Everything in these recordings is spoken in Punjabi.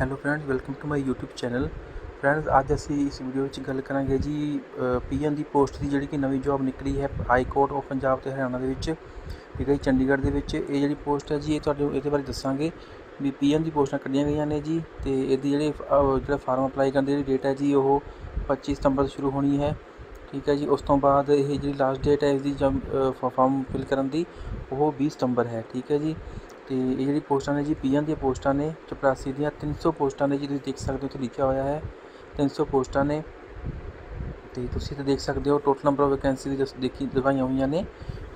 Hello friends, welcome to my YouTube channel. Friends, ਅੱਜ ਅਸੀਂ ਇਸ ਵੀਡੀਓ ਵਿੱਚ ਗੱਲ ਕਰਾਂਗੇ ਜੀ ਪੀਐਨ ਦੀ ਪੋਸਟ ਦੀ ਜਿਹੜੀ ਕਿ ਨਵੀਂ ਜੌਬ ਨਿਕਲੀ ਹੈ ਹਾਈ ਕੋਰਟ ਆਫ ਪੰਜਾਬ ਤੇ ਹਰਿਆਣਾ ਦੇ ਵਿੱਚ। ਠੀਕ ਹੈ ਜੀ, ਚੰਡੀਗੜ੍ਹ ਦੇ ਵਿੱਚ ਇਹ ਜਿਹੜੀ ਪੋਸਟ ਹੈ ਜੀ, ਇਹ ਤੁਹਾਨੂੰ ਇਹਦੇ ਬਾਰੇ ਦੱਸਾਂਗੇ ਵੀ ਪੀਐਨ ਦੀ ਪੋਸਟਾਂ ਕੱਢੀਆਂ ਗਈਆਂ ਨੇ ਜੀ ਤੇ ਇਹਦੀ ਜਿਹੜੀ ਜਿਹੜਾ ਫਾਰਮ ਅਪਲਾਈ ਕਰਨ ਦੀ ਜਿਹੜੀ ਡੇਟ ਹੈ ਜੀ, ਉਹ 25 ਸਤੰਬਰ ਤੋਂ ਸ਼ੁਰੂ ਹੋਣੀ ਹੈ। ਠੀਕ ਹੈ ਜੀ, ਉਸ ਤੋਂ ਬਾਅਦ ਇਹ ਜਿਹੜੀ ਲਾਸਟ ਡੇਟ ਹੈ, ਇਸ ਦੀ ਫਾਰਮ ਫਿਲ ਕਰਨ ਦੀ, ਉਹ 20 ਸਤੰਬਰ ਹੈ। ਠੀਕ ਹੈ ਜੀ ਤੇ ਇਹ ਜਿਹੜੀ ਪੋਸਟਾਂ ਨੇ ਜੀ, ਪੀਐਨ ਦੀਆਂ ਪੋਸਟਾਂ ਨੇ, ਚਪਰਾਸੀ ਦੀਆਂ 300 ਪੋਸਟਾਂ ਨੇ ਜੀ, ਤੁਸੀਂ ਦੇਖ ਸਕਦੇ ਹੋ, ਇੱਥੇ ਲਿਖਿਆ ਹੋਇਆ ਹੈ 300 ਪੋਸਟਾਂ ਨੇ। ਤੇ ਤੁਸੀਂ ਇੱਥੇ ਦੇਖ ਸਕਦੇ ਹੋ ਟੋਟਲ ਨੰਬਰ ਆਫ ਵੈਕੈਂਸੀ ਦੀ ਜਸ, ਦੇਖੀ, ਦਿਖਾਈਆਂ ਹੋਈਆਂ ਨੇ।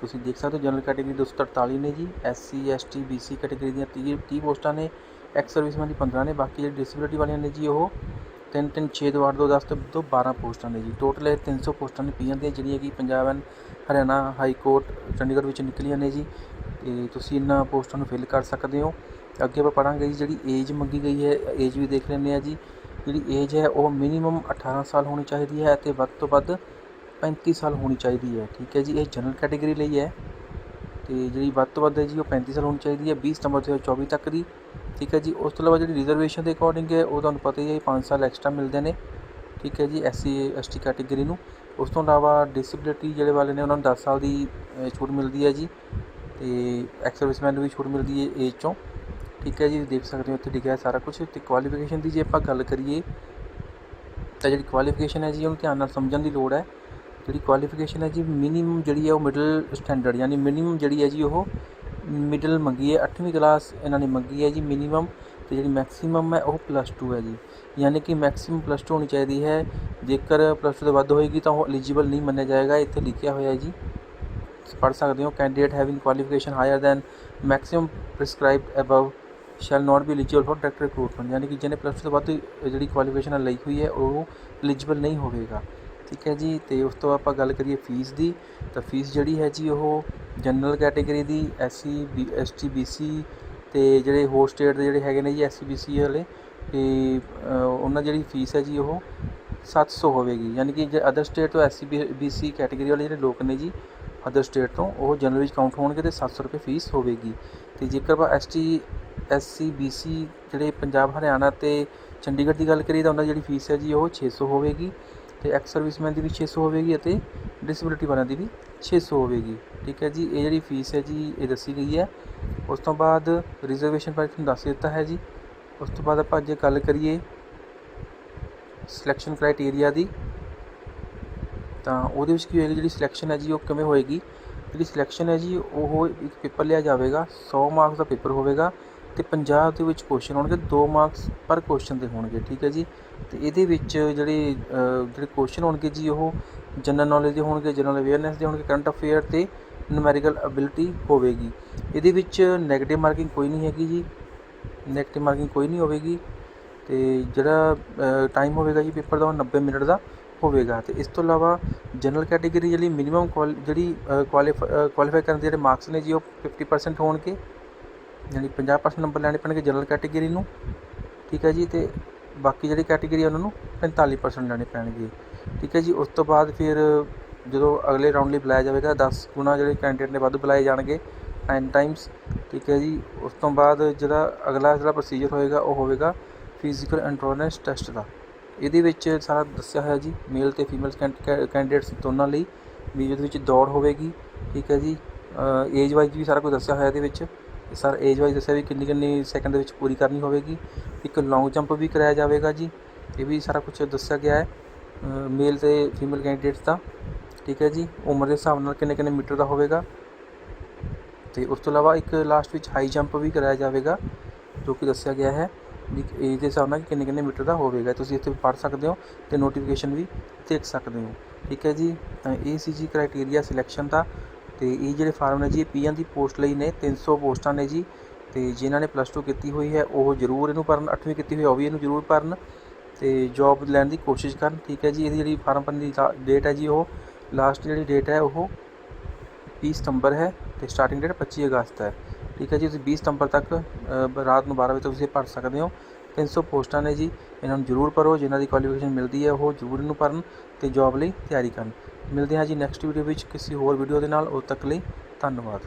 ਤੁਸੀਂ ਦੇਖ ਸਕਦੇ ਹੋ ਜਨਰਲ ਕੈਟਾਗਰੀ 243 ਨੇ ਜੀ ਐਸਸੀ ਐਸਟੀ ਬੀਸੀ ਕੈਟਾਗਰੀ ਦੀਆਂ 30 30 ਪੋਸਟਾਂ ਨੇ ਐਕਸ ਸਰਵਿਸਮੈਨ ਦੀ 15 ਨੇ, ਬਾਕੀ ਜਿਹੜੀ ਡਿਸੇਬਿਲਿਟੀ ਵਾਲੀਆਂ ਨੇ ਜੀ ਉਹ 3 3 6 2 8 2 10 ਤੇ ਤੋਂ 12 ਪੋਸਟਾਂ ਨੇ ਜੀ। ਟੋਟਲ ਇਹ 300 ਪੋਸਟਾਂ ਨੇ ਪੀਐਨ ਦੀਆਂ, ਜਿਹੜੀਆਂ ਕਿ Punjab and Haryana high court Chandigarh ਵਿੱਚ ਨਿਕਲੀਆਂ ਨੇ ਜੀ। ਤੇ ਤੁਸੀਂ ਇਹਨਾਂ ਪੋਸਟਾਂ ਨੂੰ ਫਿਲ ਕਰ ਸਕਦੇ ਹੋ। ਅੱਗੇ ਆਪਾਂ ਪੜਾਂਗੇ ਜੀ ਜਿਹੜੀ ਏਜ ਮੰਗੀ ਗਈ ਹੈ ਏਜ ਵੀ ਦੇਖ ਲੈਂਦੇ ਆ ਜੀ। ਜਿਹੜੀ ਏਜ ਹੈ ਉਹ ਮਿਨੀਮਮ 18 ਸਾਲ ਹੋਣੀ ਚਾਹੀਦੀ ਹੈ ਅਤੇ ਵੱਧ ਤੋਂ ਵੱਧ 35 ਸਾਲ ਹੋਣੀ ਚਾਹੀਦੀ ਹੈ। ਠੀਕ ਹੈ ਜੀ, ਇਹ ਜਨਰਲ ਕੈਟਾਗਰੀ ਲਈ ਹੈ। ਤੇ ਜਿਹੜੀ ਵੱਧ ਤੋਂ ਵੱਧ ਹੈ ਜੀ ਉਹ 35 ਸਾਲ ਹੋਣੀ ਚਾਹੀਦੀ ਹੈ 20 ਸਤੰਬਰ ਤੋਂ 24 ਤੱਕ ਦੀ। ਠੀਕ ਹੈ ਜੀ, ਉਸ ਤੋਂ ਇਲਾਵਾ ਜਿਹੜੀ ਰਿਜ਼ਰਵੇਸ਼ਨ ਦੇ ਅਕੋਰਡਿੰਗ ਹੈ, ਉਹ ਤੁਹਾਨੂੰ ਪਤਾ ਹੀ ਹੈ 5 ਸਾਲ ਐਕਸਟਰਾ ਮਿਲਦੇ ਨੇ। ਠੀਕ ਹੈ ਜੀ ਐਸਸੀ ਐਸਟੀ ਕੈਟਾਗਰੀ ਨੂੰ। ਉਸ ਤੋਂ ਇਲਾਵਾ ਡਿਸੇਬਿਲਿਟੀ ਜਿਹੜੇ ਵਾਲੇ ਨੇ, ਉਹਨਾਂ ਨੂੰ 10 ਸਾਲ ਦੀ ਛੂਟ ਮਿਲਦੀ ਹੈ ਜੀ। ਤੇ ਐਕਸ ਸਰਵਿਸਮੈਨ ਨੂੰ ਵੀ ਛੂਟ ਮਿਲਦੀ ਹੈ ਏਜ ਚੋਂ। ਠੀਕ ਹੈ ਜੀ, ਦੇਖ ਸਕਦੇ ਹੋ ਇੱਥੇ ਲਿਖਿਆ ਹੈ ਸਾਰਾ ਕੁਝ ਤੇ ਕੁਆਲੀਫਿਕੇਸ਼ਨ ਦੀ ਜੇ ਆਪਾਂ ਗੱਲ ਕਰੀਏ, ਤਾਂ ਜਿਹੜੀ ਕੁਆਲੀਫਿਕੇਸ਼ਨ ਹੈ ਜੀ, ਉਹਨੂੰ ਧਿਆਨ ਨਾਲ ਸਮਝਣ ਦੀ ਲੋੜ ਹੈ। ਜਿਹੜੀ ਕੁਆਲੀਫਿਕੇਸ਼ਨ ਹੈ ਜੀ ਮਿਨੀਮਮ ਜਿਹੜੀ ਹੈ ਉਹ ਮਿਡਲ ਸਟੈਂਡਰਡ ਯਾਨੀ ਮਿਨੀਮਮ ਜਿਹੜੀ ਹੈ ਜੀ, ਉਹ ਮਿਡਲ ਮੰਗੀ ਹੈ। 8ਵੀਂ ਕਲਾਸ ਇਹਨਾਂ ਨੇ ਮੰਗੀ ਹੈ ਜੀ ਮਿਨੀਮਮ ਤੇ ਜਿਹੜੀ ਮੈਕਸਿਮਮ ਹੈ, ਉਹ ਪਲੱਸ 2 ਹੈ ਜੀ। ਯਾਨੀ ਕਿ ਮੈਕਸਿਮਮ ਪਲੱਸ 2 ਹੋਣੀ ਚਾਹੀਦੀ ਹੈ। ਜੇਕਰ ਪਲੱਸ 2 ਤੋਂ ਵੱਧ ਹੋਏਗੀ, ਤਾਂ ਉਹ ਐਲੀਜੀਬਲ ਨਹੀਂ ਮੰਨਿਆ ਜਾਏਗਾ। ਇੱਥੇ ਲਿਖਿਆ ਹੋਇਆ ਹੈ ਜੀ ਪੜ੍ਹ ਸਕਦੇ ਹੋ। Candidate having qualification higher than maximum prescribed above shall not be eligible for direct recruitment ਯਾਨੀ ਕਿ ਜਿਹਨੇ ਪਲੱਸ 2 ਤੋਂ ਬਾਅਦ ਜਿਹੜੀ ਕੁਆਲੀਫਿਕੇਸ਼ਨ ਲਈ ਹੋਈ ਹੈ, ਉਹ ਐਲੀਜੀਬਲ ਨਹੀਂ ਹੋਵੇਗਾ। ਠੀਕ ਹੈ ਜੀ, ਤੇ ਉਸ ਤੋਂ ਆਪਾਂ ਗੱਲ ਕਰੀਏ ਫੀਸ ਦੀ। ਤਾਂ ਫੀਸ ਜਿਹੜੀ ਹੈ ਜੀ, ਉਹ ਜਨਰਲ ਕੈਟਾਗਰੀ ਦੀ ਐਸਸੀ ਬੀ ਐਸਟੀ ਬੀਸੀ ਤੇ ਜਿਹੜੇ ਹੋਰ ਸਟੇਟ ਦੇ ਜਿਹੜੇ ਹੈਗੇ ਨੇ ਜੀ ਐਸਸੀ ਬੀਸੀ ਵਾਲੇ, ਤੇ ਉਹਨਾਂ ਦੀ ਜਿਹੜੀ ਫੀਸ ਹੈ ਜੀ, ਉਹ 700 ਹੋਵੇਗੀ। ਯਾਨੀ ਕਿ ਜੇ ਅਦਰ ਸਟੇਟ ਤੋਂ ਐਸਸੀ ਬੀਸੀ ਕੈਟਾਗਰੀ ਵਾਲੇ ਜਿਹੜੇ ਲੋਕ ਨੇ ਜੀ ਅਦਰ ਸਟੇਟ ਤੋਂ, ਉਹ ਜਨਰਲ ਵਿੱਚ ਕਾਊਂਟ ਹੋਣਗੇ ਤੇ 700 ਰੁਪਏ ਫੀਸ ਹੋਵੇਗੀ। ਤੇ ਜੇਕਰ ਆਪਾਂ ਐਸਟੀ ਐਸਸੀ ਬੀਸੀ ਜਿਹੜੇ ਪੰਜਾਬ, ਹਰਿਆਣਾ ਤੇ ਚੰਡੀਗੜ੍ਹ ਦੀ ਗੱਲ ਕਰੀਏ ਤਾਂ ਉਹਨਾਂ ਦੀ ਜਿਹੜੀ ਫੀਸ ਹੈ ਜੀ, ਉਹ 600 ਹੋਵੇਗੀ ਤੇ ਐਕਸ ਸਰਵਿਸਮੈਨ ਦੀ ਵੀ 600 ਹੋਵੇਗੀ ਅਤੇ ਡਿਸੇਬਿਲਿਟੀ ਵਾਲਿਆਂ ਦੀ ਵੀ 600 ਹੋਵੇਗੀ। ਠੀਕ ਹੈ ਜੀ, ਇਹ ਜਿਹੜੀ ਫੀਸ ਹੈ ਜੀ, ਇਹ ਦੱਸੀ ਗਈ ਹੈ। ਉਸ ਤੋਂ ਬਾਅਦ ਰਿਜ਼ਰਵੇਸ਼ਨ ਬਾਰੇ ਤੁਹਾਨੂੰ ਦੱਸ ਦਿੱਤਾ ਹੈ ਜੀ। ਉਸ ਤੋਂ ਬਾਅਦ ਆਪਾਂ ਜੇ ਗੱਲ ਕਰੀਏ ਸਿਲੈਕਸ਼ਨ ਕ੍ਰਾਈਟੇਰੀਆ ਦੀ। ਤਾਂ ਉਹਦੇ ਵਿੱਚ ਕੀ ਹੋਏਗੀ, ਜਿਹੜੀ ਸਿਲੈਕਸ਼ਨ ਹੈ ਜੀ, ਉਹ ਕਿਵੇਂ ਹੋਏਗੀ? ਜਿਹੜੀ ਸਿਲੈਕਸ਼ਨ ਹੈ ਜੀ, ਉਹ ਇੱਕ ਪੇਪਰ ਲਿਆ ਜਾਵੇਗਾ 100 ਮਾਰਕਸ ਦਾ ਪੇਪਰ ਹੋਵੇਗਾ ਤੇ 50 ਦੇ ਵਿੱਚ ਕੁਐਸਚਨ ਹੋਣਗੇ 2 ਮਾਰਕਸ ਪਰ ਕੁਐਸਚਨ ਦੇ ਹੋਣਗੇ, ਠੀਕ ਹੈ ਜੀ? ਤੇ ਇਹਦੇ ਵਿੱਚ ਜਿਹੜੇ ਜਿਹੜੇ ਕੁਐਸਚਨ ਹੋਣਗੇ ਜੀ, ਉਹ ਜਨਰਲ ਨੌਲੇਜ ਦੇ ਹੋਣਗੇ ਜਨਰਲ ਅਵੇਅਰਨੈਸ ਦੇ ਹੋਣਗੇ ਕਰੰਟ ਅਫੇਅਰ ਤੇ ਨੂਮੈਰੀਕਲ ਐਬਿਲਿਟੀ ਹੋਵੇਗੀ। ਇਹਦੇ ਵਿੱਚ 네ਗੇਟਿਵ ਮਾਰਕਿੰਗ ਕੋਈ ਨਹੀਂ ਹੈਗੀ ਜੀ 네ਗੇਟਿਵ ਮਾਰਕਿੰਗ ਕੋਈ ਨਹੀਂ ਹੋਵੇਗੀ ਤੇ ਜਿਹੜਾ ਟਾਈਮ ਹੋਵੇਗਾ ਜੀ ਪੇਪਰ ਦਾ ਉਹ 90 ਮਿੰਟ ਦਾ ਹੋਵੇਗਾ। ਤੇ ਇਸ ਤੋਂ ਇਲਾਵਾ ਜਨਰਲ ਕੈਟਾਗਰੀ ਜਿਹੜੀ ਮਿਨੀਮਮ ਜਿਹੜੀ ਕੁਆਲੀਫਾਈ ਕਰਨ ਦੇ ਜਿਹੜੇ ਮਾਰਕਸ ਨੇ ਜੀ, ਉਹ 50% ਹੋਣਗੇ। ਯਾਨੀ 50% ਨੰਬਰ ਲੈਣੇ ਪੈਣਗੇ ਜਨਰਲ ਕੈਟਾਗਰੀ ਨੂੰ। ਠੀਕ ਹੈ ਜੀ? ਤੇ ਬਾਕੀ ਜਿਹੜੀ ਕੈਟਾਗਰੀ ਆ, ਉਹਨਾਂ ਨੂੰ 45% ਲੈਣੇ ਪੈਣਗੇ। ਠੀਕ ਹੈ ਜੀ? ਉਸ ਤੋਂ ਬਾਅਦ ਫਿਰ ਜਦੋਂ ਅਗਲੇ ਰਾਊਂਡ ਲਈ ਬੁਲਾਇਆ ਜਾਵੇਗਾ 10 ਗੁਣਾ ਜਿਹੜੇ ਕੈਂਡੀਡੇਟ ਨੇ ਵੱਧ ਬੁਲਾਏ ਜਾਣਗੇ 9 ਟਾਈਮਸ ਠੀਕ ਹੈ ਜੀ? ਉਸ ਤੋਂ ਬਾਅਦ ਜਿਹੜਾ ਅਗਲਾ ਜਿਹੜਾ ਪ੍ਰੋਸੀਜਰ ਹੋਏਗਾ, ਉਹ ਹੋਵੇਗਾ ਫਿਜ਼ੀਕਲ ਐਂਟਰੋਨੈਂਸ ਟੈਸਟ ਦਾ। ਇਹਦੇ ਵਿੱਚ ਸਾਰਾ ਦੱਸਿਆ ਹੋਇਆ ਜੀ ਮੇਲ ਤੇ ਫੀਮੇਲ ਕੈਂਡੀਡੇਟਸ ਦੋਨਾਂ ਲਈ, ਵੀ ਇਹਦੇ ਵਿੱਚ ਦੌੜ ਹੋਵੇਗੀ, ਠੀਕ ਹੈ ਜੀ। ਏਜ ਵਾਈਜ਼ ਵੀ ਸਾਰਾ ਕੁਝ ਦੱਸਿਆ ਹੋਇਆ ਇਹਦੇ ਵਿੱਚ। ਸਰ ਏਜ ਵਾਈਜ਼ ਦੱਸਿਆ ਵੀ ਕਿੰਨੀ ਕਿੰਨੀ ਸੈਕਿੰਡ ਦੇ ਵਿੱਚ ਪੂਰੀ ਕਰਨੀ ਹੋਵੇਗੀ। ਇੱਕ ਲੌਂਗ ਜੰਪ ਵੀ ਕਰਾਇਆ ਜਾਵੇਗਾ ਜੀ, ਇਹ ਵੀ ਸਾਰਾ ਕੁਝ ਦੱਸਿਆ ਗਿਆ ਹੈ। ਮੇਲ ਤੇ ਫੀਮੇਲ ਕੈਂਡੀਡੇਟਸ ਦਾ, ਠੀਕ ਹੈ ਜੀ। ਉਮਰ ਦੇ ਹਿਸਾਬ ਨਾਲ ਕਿੰਨੇ ਕਿੰਨੇ ਮੀਟਰ ਦਾ ਹੋਵੇਗਾ। ਤੇ ਉਸ ਤੋਂ ਇਲਾਵਾ ਇੱਕ ਲਾਸਟ ਵਿੱਚ ਹਾਈ ਜੰਪ ਵੀ ਕਰਾਇਆ ਜਾਵੇਗਾ, ਜੋ ਕਿ ਦੱਸਿਆ ਗਿਆ ਹੈ। ਵੀ ਏਜ ਦੇ ਹਿਸਾਬ ਨਾਲ ਕਿੰਨੇ ਕਿੰਨੇ ਮੀਟਰ ਦਾ ਹੋਵੇਗਾ, ਤੁਸੀਂ ਇੱਥੇ ਪੜ੍ਹ ਸਕਦੇ ਹੋ ਤੇ ਨੋਟੀਫਿਕੇਸ਼ਨ ਵੀ ਦੇਖ ਸਕਦੇ ਹੋ। ਠੀਕ ਹੈ ਜੀ? ਤਾਂ ਇਹ ਸੀ ਜੀ ਕ੍ਰਾਈਟੇਰੀਆ ਸਿਲੈਕਸ਼ਨ ਦਾ ਤੇ ਇਹ ਜਿਹੜੇ ਫਾਰਮ ਨੇ ਜੀ, ਇਹ ਪੀਐਨ ਦੀ ਪੋਸਟ ਲਈ ਨੇ 300 ਪੋਸਟਾਂ ਨੇ ਜੀ। ਤੇ ਜਿਨ੍ਹਾਂ ਨੇ ਪਲੱਸ 2 ਕੀਤੀ ਹੋਈ ਹੈ, ਉਹ ਜ਼ਰੂਰ ਇਹਨੂੰ ਭਰਨ 8ਵੀਂ ਕੀਤੀ ਹੋਈ ਉਹ ਵੀ ਇਹਨੂੰ ਜ਼ਰੂਰ ਭਰਨ ਤੇ ਜੌਬ ਲੈਣ ਦੀ ਕੋਸ਼ਿਸ਼ ਕਰਨ। ਠੀਕ ਹੈ ਜੀ? ਇਹਦੀ ਜਿਹੜੀ ਫਾਰਮ ਭਰਨ ਦੀ ਡੇਟ ਹੈ ਜੀ, ਉਹ ਲਾਸਟ ਜਿਹੜੀ ਡੇਟ ਹੈ, ਉਹ 30 ਸਤੰਬਰ ਹੈ ਤੇ ਸਟਾਰਟਿੰਗ ਡੇਟ 25 ਅਗਸਤ ਹੈ। ਠੀਕ ਹੈ ਜੀ, ਤੁਸੀਂ 20 ਸਤੰਬਰ ਤੱਕ ਰਾਤ ਨੂੰ 12 ਵਜੇ ਤੱਕ ਤੁਸੀਂ ਭਰ ਸਕਦੇ ਹੋ। 300 ਪੋਸਟਾਂ ਨੇ ਜੀ, ਇਹਨਾਂ ਨੂੰ ਜ਼ਰੂਰ ਭਰੋ, ਜਿਨ੍ਹਾਂ ਦੀ ਕੁਆਲੀਫਿਕੇਸ਼ਨ ਮਿਲਦੀ ਹੈ, ਉਹ ਜ਼ਰੂਰ ਇਹਨੂੰ ਭਰਨ ਤੇ ਜੌਬ ਲਈ ਤਿਆਰੀ ਕਰਨ। ਮਿਲਦੇ ਹਾਂ ਜੀ ਨੈਕਸਟ ਵੀਡੀਓ ਵਿੱਚ ਕਿਸੇ ਹੋਰ ਵੀਡੀਓ ਦੇ ਨਾਲ। ਉਦੋਂ ਤੱਕ ਲਈ ਧੰਨਵਾਦ।